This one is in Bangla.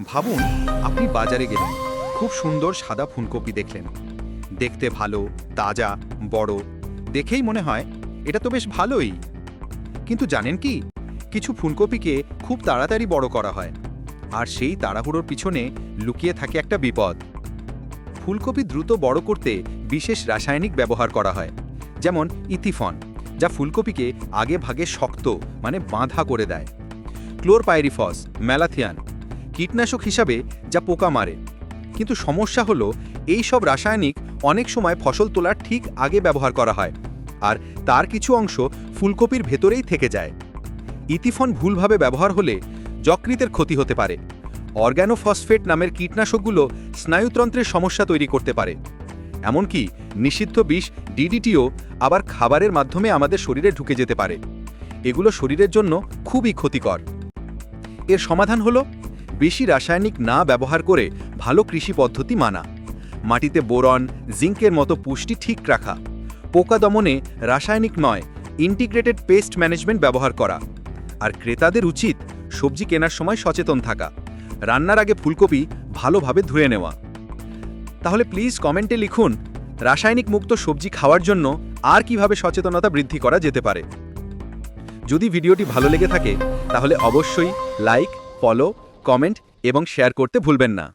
ভাবুন, আপনি বাজারে গেলেন, খুব সুন্দর সাদা ফুলকপি দেখলেন। দেখতে ভালো, তাজা, বড়, দেখেই মনে হয় এটা তো বেশ ভালোই। কিন্তু জানেন কি, কিছু ফুলকপিকে খুব তাড়াতাড়ি বড় করা হয়, আর সেই তাড়াহুড়োর পিছনে লুকিয়ে থাকে একটা বিপদ। ফুলকপি দ্রুত বড় করতে বিশেষ রাসায়নিক ব্যবহার করা হয়, যেমন ইথিফন, যা ফুলকপিকে আগে ভাগে শক্ত মানে বাঁধা করে দেয়। ক্লোরপাইরিফস ম্যালাথিয়ান কীটনাশক হিসাবে যা পোকা মারে। কিন্তু সমস্যা হলো, এই সব রাসায়নিক অনেক সময় ফসল তোলার ঠিক আগে ব্যবহার করা হয়, আর তার কিছু অংশ ফুলকপির ভেতরেই থেকে যায়। ইতিফন ভুলভাবে ব্যবহার হলে যকৃতের ক্ষতি হতে পারে। অর্গ্যানোফসফেট নামের কীটনাশকগুলো স্নায়ুতন্ত্রের সমস্যা তৈরি করতে পারে। এমনকি নিষিদ্ধ বিষ ডিডিটিও আবার খাবারের মাধ্যমে আমাদের শরীরে ঢুকে যেতে পারে। এগুলো শরীরের জন্য খুবই ক্ষতিকর। এর সমাধান হলো বেশি রাসায়নিক না ব্যবহার করে ভালো কৃষি পদ্ধতি মানা। মাটিতে বোরন, জিঙ্কের মতো পুষ্টি ঠিক রাখা। পোকা দমনে রাসায়নিক নয়, ইন্টিগ্রেটেড পেস্ট ম্যানেজমেন্ট ব্যবহার করা। আর ক্রেতাদের উচিত সবজি কেনার সময় সচেতন থাকা। রান্নার আগে ফুলকপি ভালোভাবে ধুয়ে নেওয়া। তাহলে প্লিজ কমেন্টে লিখুন, রাসায়নিক মুক্ত সবজি খাওয়ার জন্য আর কীভাবে সচেতনতা বৃদ্ধি করা যেতে পারে। যদি ভিডিওটি ভালো লেগে থাকে, তাহলে অবশ্যই লাইক, ফলো কমেন্ট এবং শেয়ার করতে ভুলবেন না।